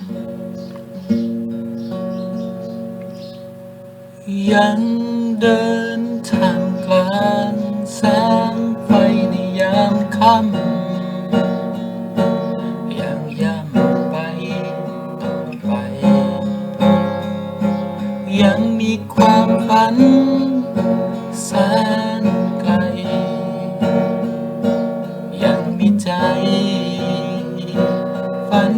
ยังเดินทางกลางแสงไฟในยามค่ำยังย้ำไปต่อไป ยังมีความฝันแสนไกล ยังมีใจฝัน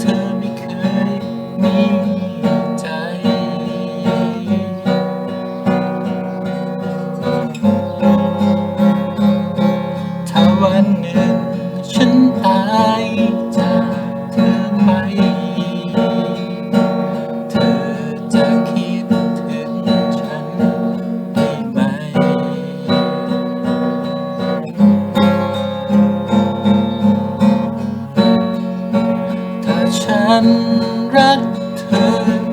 เธอไม่เคยมีใจ ถ้าวันหนึ่ง ฉันรักเธอ